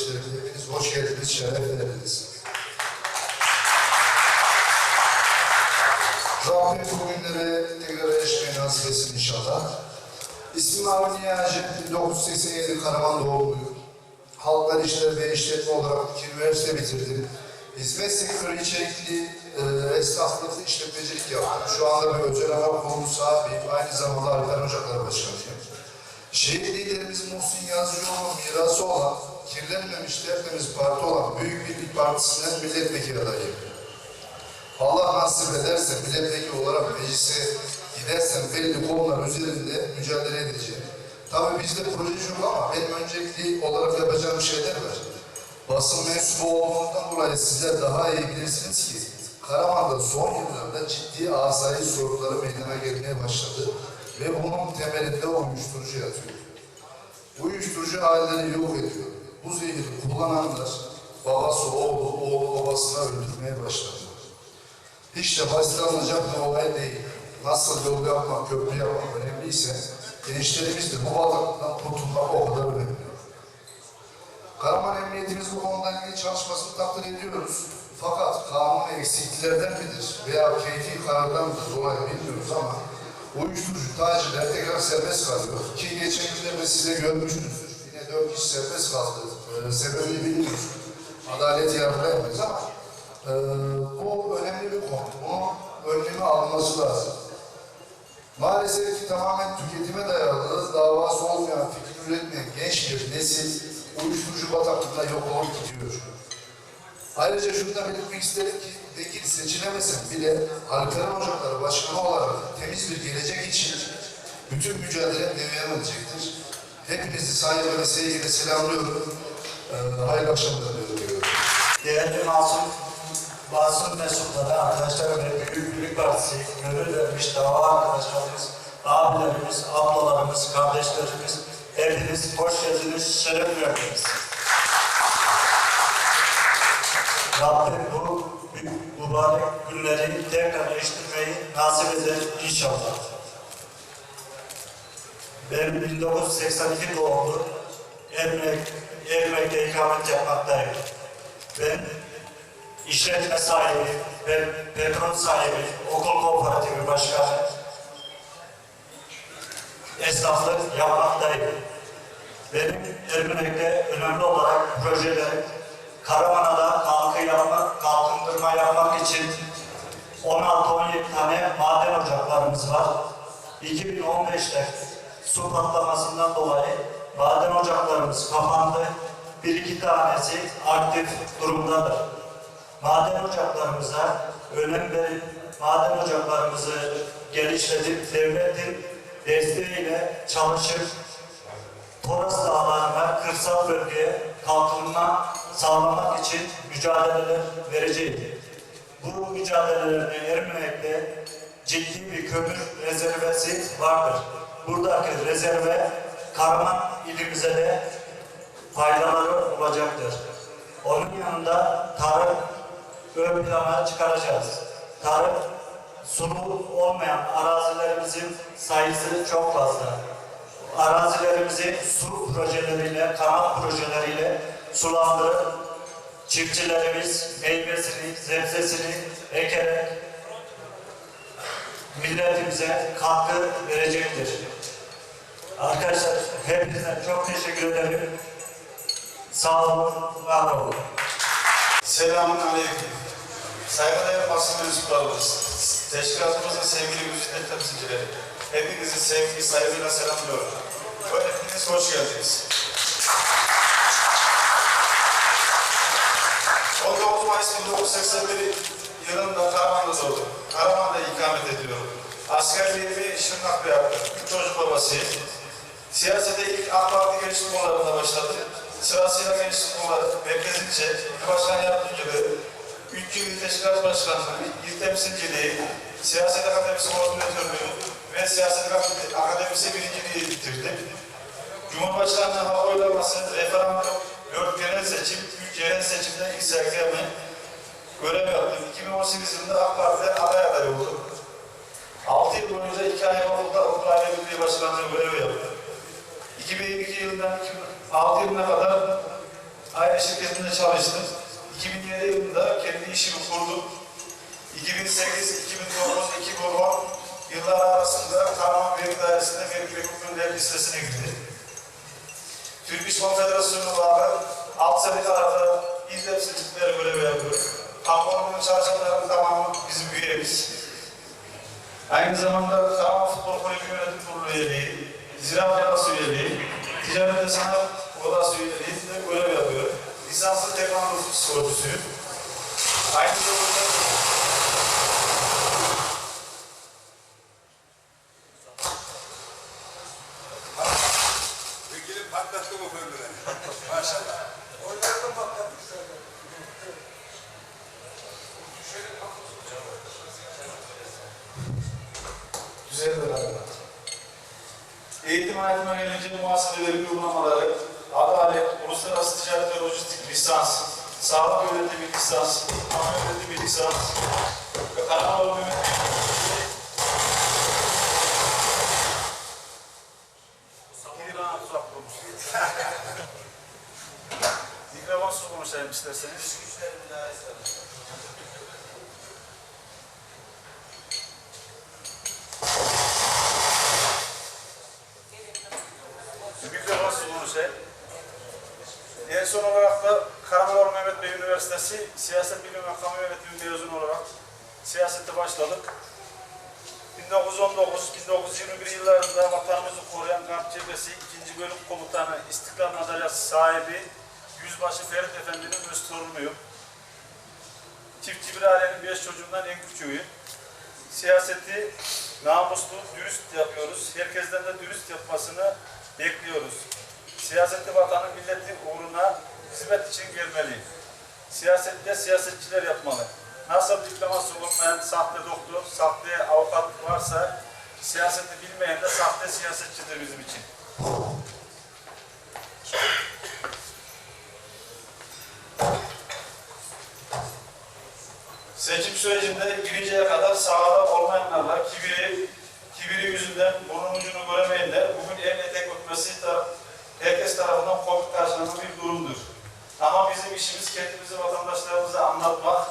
kardeşlerim hepiniz hoş geldiniz, şeref verdiniz. Rabbim bugünlere tekrar erişmeyi nasip etsin inşallah. İsmim Avni Yağcı, 1987 Karaman doğumluyum. Halklar İşleri ve İşletme olarak iki üniversite bitirdim. Hizmet sektörü içerikli e, esnaflık, işletmecilik yaptım. Şu anda bir özel hava kurulu sahibiyim. Aynı zamanda Alper Ocakları Başkanıyım. Şehir liderimiz Muhsin Yazıcıoğlu'nun mirası olan, kirlenmemiş tertemiz parti olan Büyük Birlik Partisi'nden milletvekili adayım. Allah nasip ederse milletvekili olarak meclise gidersem belli konular üzerinde mücadele edeceğim. Tabii bizde proje yok ama benim öncelikli olarak yapacağım şeyler var. Basın mensubu olduğundan dolayı sizler daha iyi bilirsiniz ki Karaman'da son yıllarda ciddi asayiş sorunları meydana gelmeye başladı ve bunun temelinde uyuşturucu yatıyor. Uyuşturucu aileleri yok ediyor. Bu zehri kullananlar babası oğlu, oğlu babasına öldürmeye başladı. Hiç de basit alınacak bir olay değil. Nasıl yol yapmak, köprü yapmak önemliyse gençlerimiz de bu bataklıktan kurtulmak o kadar önemli. Karaman Emniyetimiz bu konuda ilgili çalışmasını takdir ediyoruz. Fakat kanun eksikliklerden midir veya keyfi karardan dolayı bilmiyoruz ama uyuşturucu tacirler tekrar serbest kalıyor. Ki geçen günlerde size görmüşsünüzdür. Yine dört kişi serbest kaldı. Ee, sebebini bilmiyoruz. Adaleti yargılayamayız ama ee, bu önemli bir konu. Bunun önlemi alınması lazım. Maalesef ki tamamen tüketime dayalı, davası olmayan, fikir üretmeyen genç bir nesil uyuşturucu bataklığında yok olup gidiyor. Ayrıca şunu da belirtmek isterim ki vekil seçilemesem bile Alperen Ocakları Başkanı olarak temiz bir gelecek için bütün mücadelem devam edecektir. Hepinizi saygı ve sevgiyle selamlıyorum. Ee, hayırlı akşamlar diliyorum. Değerli masum, masum mensupları, arkadaşlar ve Büyük Birlik Partisi, gönül vermiş dava arkadaşlarımız, abilerimiz, ablalarımız, kardeşlerimiz, hepiniz hoş geldiniz, şeref verdiniz. Rabbim bu mübarek günleri tekrar değiştirmeyi nasip eder inşallah. Ben 1982 doğumlu, Ermek, Ermek'te ikamet yapmaktayım. Ben işletme sahibi, ben petrol sahibi, okul kooperatifi başkanı, esnaflık yapmaktayım. Benim Ermenek'te önemli olarak projelerim, Karaman'a kalkı yapmak, kalkındırma yapmak için 16-17 tane maden ocaklarımız var. 2015'te su patlamasından dolayı maden ocaklarımız kapandı. Bir iki tanesi aktif durumdadır. Maden ocaklarımıza önem verip maden ocaklarımızı geliştirip devletin desteğiyle çalışıp Toros Dağları'na, kırsal bölgeye kalkınma sağlamak için mücadeleler vereceğiz. Bu mücadelelerde Ermenek'te ciddi bir kömür rezervesi vardır. Buradaki rezerve Karaman ilimize de faydaları olacaktır. Onun yanında tarım ön plana çıkaracağız. Tarım sulu olmayan arazilerimizin sayısı çok fazla. Arazilerimizi su projeleriyle, kanal projeleriyle sulandırıp çiftçilerimiz meyvesini, sebzesini ekerek milletimize katkı verecektir. Arkadaşlar hepinize çok teşekkür ederim. Sağ olun, var olun. Selamun Aleyküm. Saygıdeğer basın mensuplarımız, teşkilatımızın sevgili müjde temsilcileri, hepinizi sevgi, saygıyla selamlıyorum. Ve hepiniz hoş geldiniz. 19 Mayıs 1981 yılında Karaman'da doğdum. Karaman'da ikamet ediyorum. Askerliğimi Şırnak'ta yaptım. Üç çocuk babasıyım. Siyasete ilk AK Parti gençlik kollarında başladı. Sırasıyla gençlik kolları, merkezince, il başkan yardımcılığı, ülke il teşkilat başkanlığı, il temsilciliği, siyaset akademisi koordinatörlüğü ve siyaset akademisi birinciliği bitirdim. Cumhurbaşkanlığı hava oylaması, referandum, dört genel seçim, üç yerel seçimde ilk sergileme görev yaptım. 2018 yılında AK Parti'de aday adayı oldum. 6 yıl boyunca iki ay okulda okul aile birliği başkanlığı görevi yaptım. 2002 yılından 2006 yılına kadar aynı şirketinde çalıştım. 2007 yılında kendi işimi kurdum. 2008, 2009, 2010 yıllar arasında Karaman Vergi Dairesi'nde vergi ve hukukun listesine girdi. Türk İş Konfederasyonu olarak alt sendikalarda il temsilcilikleri görevi yapıyor. Kamponun çalışanların tamamı bizim üyemiz. Aynı zamanda Karaman Futbol Kulübü Yönetim Kurulu üyeliği, Ziraat Odası üyeliği, Ticaret ve Sanat Odası üyeliğinde görev yapıyor. Lisanslı teknoloji sporcusuyum. Aynı zamanda Vekilim patlattı bu fırları. Maşallah. Oynadım patlatmış zaten. Güzel beraber. Eğitim hayatına gelince muhasebelerin uygulamaları, adalet, uluslararası ticaret ve lojistik lisans, sağlık yönetimi lisans, kamu yönetimi lisans, ve Karaman yönetimi Mikrofonsuz konuşayım isterseniz. Konuşayım. En son olarak da Karamanoğlu Mehmet Bey Üniversitesi Siyaset Bilimi ve Kamu Yönetimi mezunu olarak siyasete başladık. 1919-1921 yıllarında vatanımızı koruyan Garp Cephesi 2. Bölüm Komutanı İstiklal Madalyası sahibi Yüzbaşı Ferit Efendi'nin öz torunuyum. Çiftçi bir ailenin beş çocuğundan en küçüğüyüm. Siyaseti namuslu, dürüst yapıyoruz. Herkesten de dürüst yapmasını bekliyoruz. Siyaseti vatanın milletin uğruna hizmet için gelmeliyim. Siyasette siyasetçiler yapmalı. Nasıl diploması olmayan sahte doktor, sahte avukat varsa siyaseti bilmeyen de sahte siyasetçidir bizim için. Seçim sürecinde girinceye kadar sahada olmayanlarla kibiri, kibiri yüzünden burnun ucunu göremeyenler bugün el etek öpmesi tar- herkes tarafından komik karşılanan bir durumdur. Ama bizim işimiz kendimizi vatandaşlarımıza anlatmak,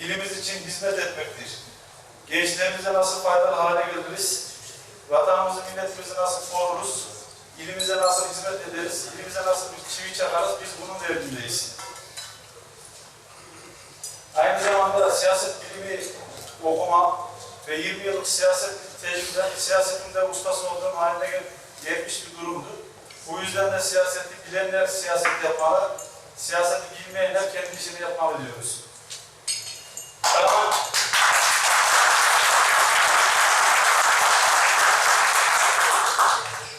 ilimiz için hizmet etmektir. Gençlerimize nasıl faydalı hale geliriz, vatanımızı, milletimizi nasıl koruruz, ilimize nasıl hizmet ederiz, ilimize nasıl bir çivi çakarız, biz bunun derdindeyiz. Aynı zamanda siyaset bilimi okuma ve 20 yıllık siyaset tecrübeden siyasetinde ustası olduğum haline gel- gelmiş bir durumdur. Bu yüzden de siyaseti bilenler siyaset yapmalı, siyaseti bilmeyenler kendi işini yapmalı diyoruz. Karaman,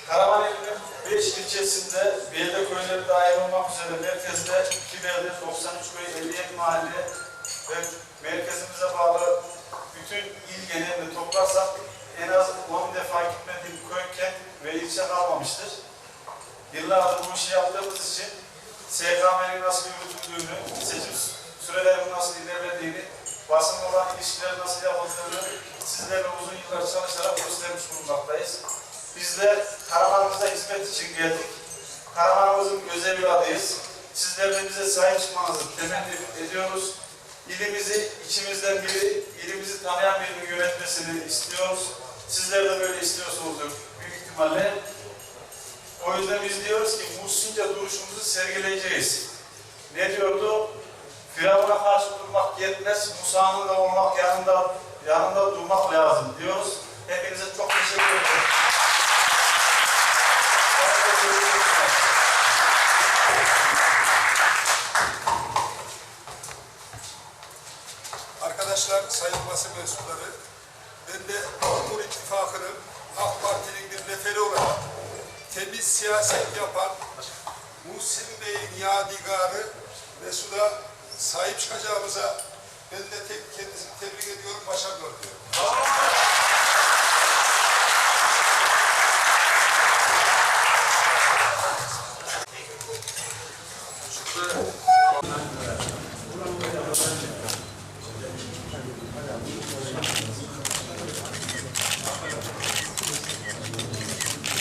Karaman ilinin 5 ilçesinde belde köyleri dahil olmak üzere merkezde 2 belde 93 köy 57 mahalle ve merkezimize Biz de Karaman'ımıza hizmet için geldik. Karaman'ımızın göz evladıyız. Sizler de bize sahip çıkmanızı temenni ediyoruz. İlimizi içimizden biri, ilimizi tanıyan birinin yönetmesini istiyoruz. Sizler de böyle istiyorsunuzdur büyük ihtimalle. O yüzden biz diyoruz ki Muhsince duruşumuzu sergileyeceğiz. Ne diyordu? Firavun'a karşı durmak yetmez, Musa'nın da olmak yanında yanında durmak lazım diyoruz. Hepinize çok teşekkür ederim. Arkadaşlar, sayın basın mensupları, ben de Cumhur İttifakı'nın AK Parti'nin bir neferi olarak temiz siyaset yapan Muhsin Bey'in yadigarı Mesut'a sahip çıkacağımıza ben de tek kendisini tebrik ediyorum, başarılar diliyorum.